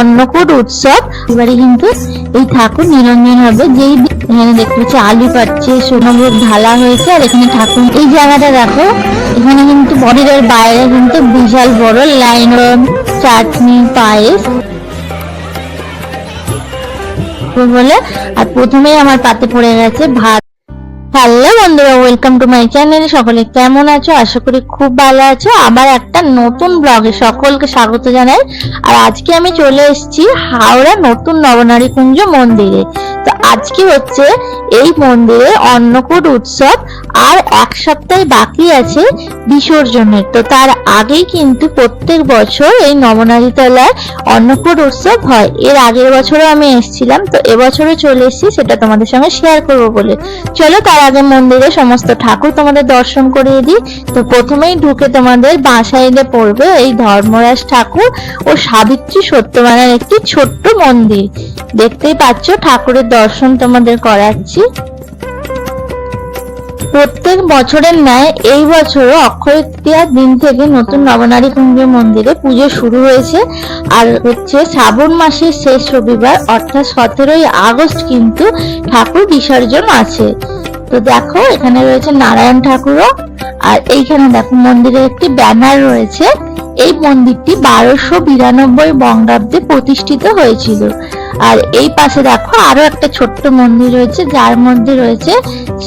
অন্নকূট উৎসব। এবারে কিন্তু এই ঠাকুর নিরঞ্জন হবে। যেই এখানে দেখতে পাচ্ছি আলু কাটছে সোনাভোগ ঢালা হয়েছে, আর এখানে ঠাকুর এই জায়গাটা দেখো, এখানে কিন্তু মন্দিরের বাইরে কিন্তু বিশাল বড় লাইন চাটনি, পায়েস। বলে, আর প্রথমেই আমার পাতে পড়ে গেছে ভাত। হ্যালো বন্ধুরা ওয়েলকাম টু মাই চ্যানেল সকলে কেমন আছো? আশা করি খুব ভালো আছো। আবার একটা নতুন ব্লগে সকলকে স্বাগত জানাই। আর আজকে আমি চলে এসেছি হাওড়া নতুন নবনারী কুঞ্জ মন্দিরে। তো আজকে হচ্ছে এই মন্দিরে অন্নকূট উৎসব আর এক সপ্তাহ বাকি আছে বিসর্জনের। তো তার আগেই কিন্তু প্রত্যেক বছর এই নবনারী তলায় অন্নকূট উৎসব হয়। এর আগের বছরও আমি এসেছিলাম, তো এবছরও চলে এসেছি, সেটা তোমাদের সঙ্গে শেয়ার করব বলে। চলো তার আগে মন্দিরে সমস্ত ঠাকুর তোমাদের দর্শন করিয়ে দিই। তো প্রথমেই ঢুকে তোমাদের বাঁ সাইডে পড়বে এই ধর্মরাজ ঠাকুর ও সাবিত্রী সত্যবানের একটি ছোট্ট মন্দির। দেখতেই পাচ্ছ ঠাকুরের দর্শন তোমাদের করাচ্ছি। প্রত্যেক বছরের ন্যায় এই বছরও অক্ষয় তৃতীয়ার দিন থেকে নতুন নবনারী কুঞ্জ মন্দিরে পুজো শুরু হয়েছে। আর হচ্ছে শ্রাবণ মাসের শেষ রবিবার, অর্থাৎ সতেরোই আগস্ট কিন্তু ঠাকুর বিসর্জন আছে। তো দেখো, এখানে রয়েছে নারায়ণ ঠাকুরও, আর এইখানে দেখো মন্দিরে একটি ব্যানার রয়েছে। এই মন্দিরটি বারোশো বিরানব্বই বঙ্গাব্দে প্রতিষ্ঠিত হয়েছিল। আর এই পাশে দেখো আরও একটা ছোট্ট মন্দির রয়েছে, যার মধ্যে রয়েছে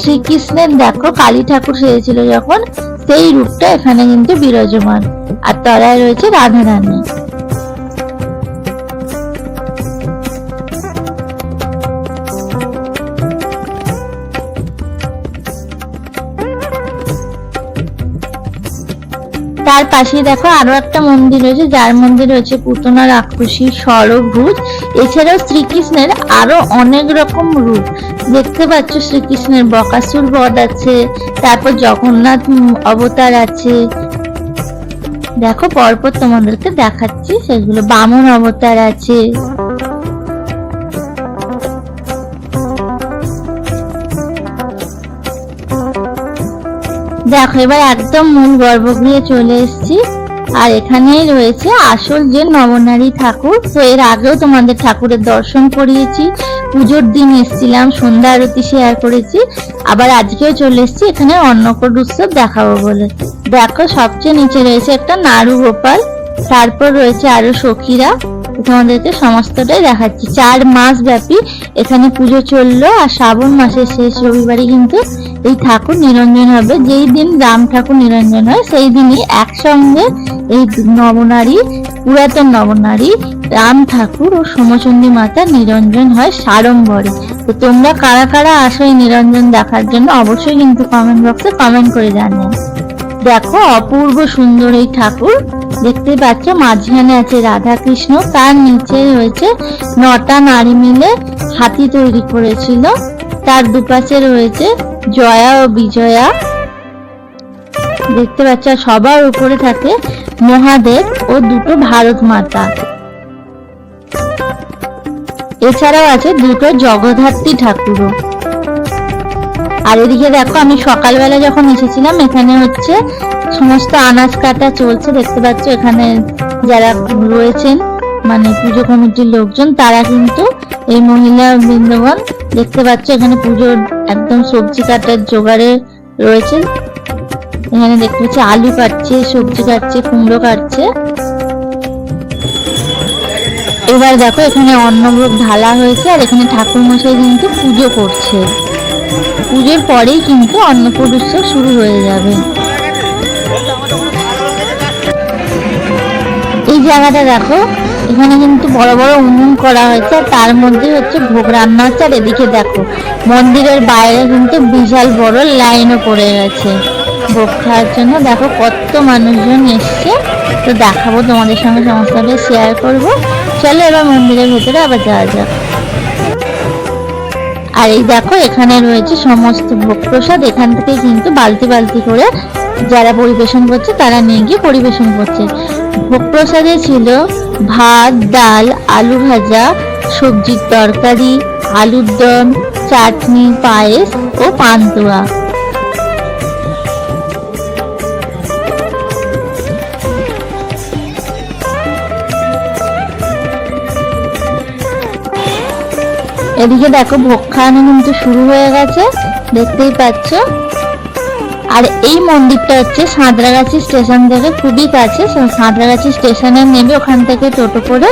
শ্রীকৃষ্ণের, দেখো কালী ঠাকুর সেজেছিল যখন, সেই রূপটা এখানে কিন্তু বিরাজমান। আর তলায় রয়েছে রাধা রানী তার পাশে দেখো আরও একটা মন্দির রয়েছে, যার মধ্যে রয়েছে পুতনা রাক্ষসী সরভুজ এছাড়াও শ্রীকৃষ্ণের আরও অনেক রকম রূপ। দেখতে পাচ্ছ শ্রীকৃষ্ণের বকাসুর বধ আছে, তারপর জগন্নাথ অবতার আছে। দেখো পরপর তোমাদেরকে দেখাচ্ছি, সেগুলো বামন অবতার আছে। দেখো, এবার একদম মূল গর্ভগৃহে চলে এসেছি। আর এখানেই রয়েছে আসল যে নবনারী ঠাকুর, তো এর আগেও তোমাদের ঠাকুরের দর্শন করিয়েছি, পুজোর দিন এসেছিলাম, সন্ধ্যা আরতি শেয়ার করেছি, আবার আজকেও চলে এসেছি, এখানে অন্নকূট উৎসব দেখাবো বলে। দেখো, সবচেয়ে নিচে রয়েছে একটা নাড়ু গোপাল, তারপর রয়েছে আরও সখীরা। তোমাদেরকে সমস্তটাই দেখাচ্ছি। চার মাস ব্যাপী এখানে পুজো চলল আর শ্রাবণ মাসের শেষ রবিবারই কিন্তু এই ঠাকুর নিরঞ্জন হবে। যেই দিন রাম ঠাকুর নিরঞ্জন হয়, সেই দিনই একসঙ্গে এই নবনারী, পুরাতন নবনারী রাম ঠাকুর ও সোমচন্ডী মাতা নিরঞ্জন হয় সাড়ম্বরে। তো তোমরা কারা কারা আসো এই নিরঞ্জন দেখার জন্য অবশ্যই কিন্তু কমেন্ট বক্সে কমেন্ট করে জানিও। দেখো অপূর্ব সুন্দর এই ঠাকুর। দেখতে পাচ্ছ, মাঝখানে আছে রাধা কৃষ্ণ তার নিচে রয়েছে নটা নারী মিলে হাতি তৈরি করেছিল। তার দুপাশে রয়েছে জয়া ও বিজয়া। দেখতে পাচ্ছ, সবার উপরে থাকে মহাদেব ও দুটো ভারত মাতা। এছাড়াও আছে দুটো জগদ্ধাত্রী ঠাকুরও। আর এদিকে দেখো, আমি সকালবেলা যখন এসেছিলাম, এখানে হচ্ছে সমস্ত আনাজ কাটা চলছে, দেখতে পাচ্ছ এখানে যারা রয়েছেন মানে পুজো কমিটির লোকজন, তারা কিন্তু এই মহিলা বৃন্দগণ, দেখতে পাচ্ছ এখানে পুজোর একদম সবজি কাটার জোগাড়ে রয়েছে। এখানে দেখতে পাচ্ছি আলু কাটছে, সবজি কাটছে, কুমড়ো কাটছে। এবার দেখো এখানে অন্নভোগ ঢালা হয়েছে, আর এখানে ঠাকুর মশাই কিন্তু পুজো করছে। পুজোর পরেই কিন্তু অন্নকূট উৎসব শুরু হয়ে যাবে। এই জায়গাটা দেখো, এখানে কিন্তু বড় বড় উনুন করা হয়েছে তার মধ্যে হচ্ছে ভোগ রান্না হচ্ছে, আর এদিকে দেখো, মন্দিরের বাইরে কিন্তু বিশাল বড় লাইনও পড়ে গেছে ভোগ খাওয়ার জন্য। দেখো কত মানুষজন এসছে, তো দেখাবো তোমাদের সঙ্গে সমস্তটা শেয়ার করব। চলো এবার মন্দিরের ভেতরে আবার যাওয়া যাক। আর এই দেখো, এখানে রয়েছে সমস্ত ভোগ প্রসাদ, এখান থেকে কিন্তু বালতি বালতি করে যারা পরিবেশন করছে, তারা নিয়ে গিয়ে পরিবেশন করছে। ভোগ প্রসাদে ছিল ভাত, ডাল, আলু ভাজা, সবজির তরকারি, আলুর দম, চাটনি, পায়েস ও পান্তুয়া। এদিকে দেখো, ভোগ খাওয়ানো কিন্তু শুরু হয়ে গেছে। দেখতেই পাচ্ছ আর এই মন্দিরটা হচ্ছে সাঁতরাগাছি স্টেশন থেকে খুবই কাছে। সাঁতরাগাছি স্টেশনে নেমে ওখান থেকে টোটো করে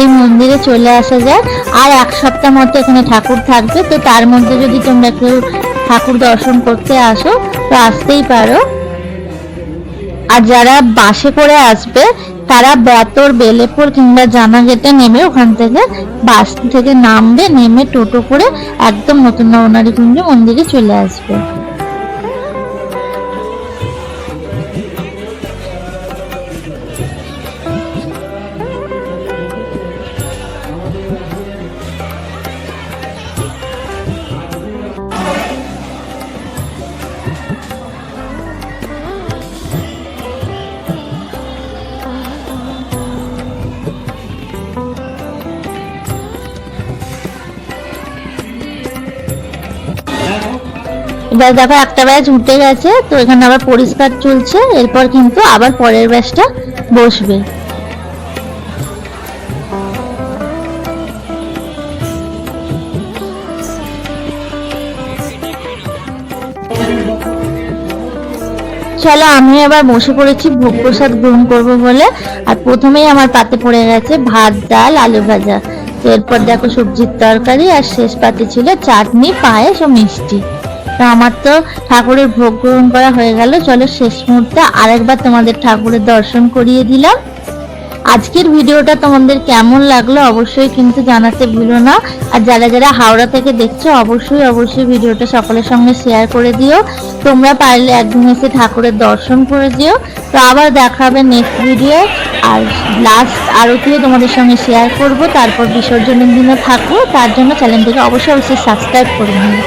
এই মন্দিরে চলে আসা যায়। আর এক সপ্তাহ মতো এখানে ঠাকুর থাকবে। তো তার মধ্যে যদি তোমরা কেউ ঠাকুর দর্শন করতে আসো, তো আসতেই পারো। আর যারা বাসে করে আসবে, তারা বেতর, বেলেপুর কিংবা জানা গেটে নেমে ওখান থেকে বাস থেকে নামবে, নেমে টোটো করে একদম নতুন নবনারী কুঞ্জ মন্দিরে চলে আসবে। এবার দেখো একটা ব্যাচ উঠে গেছে, তো এখানে আবার পরিষ্কার চলছে, এরপর কিন্তু আবার পরের ব্যাচটা বসবে। চলো, আমি আবার বসে পড়েছি, ভোগ প্রসাদ গ্রহণ করব বলে। আর প্রথমেই আমার পাতে পড়ে গেছে ভাত, ডাল, আলু ভাজা। এরপর দেখো সবজির তরকারি, আর শেষ পাতে ছিল চাটনি, পায়েস ও মিষ্টি। তো আমার তো ঠাকুরের ভোগ গ্রহণ করা হয়ে গেল। চলো শেষ মুহূর্তে আরেকবার তোমাদের ঠাকুরের দর্শন করিয়ে দিলাম। আজকের ভিডিওটা তোমাদের কেমন লাগল অবশ্যই কিন্তু জানাতে ভুলো না। আর যারা যারা হাওড়া থেকে দেখছ, অবশ্যই অবশ্যই ভিডিওটা সকলের সঙ্গে শেয়ার করে দিও। তোমরা পারলে একদিন এসে ঠাকুরের দর্শন করে দিও। তো আবার দেখা হবে নেক্সট ভিডিও আর লাস্ট আরতিও তোমাদের সঙ্গে শেয়ার করব। তারপর বিসর্জনের দিনও থাকব। তার জন্য চ্যানেলটিকে অবশ্যই অবশ্যই সাবস্ক্রাইব করে নিও।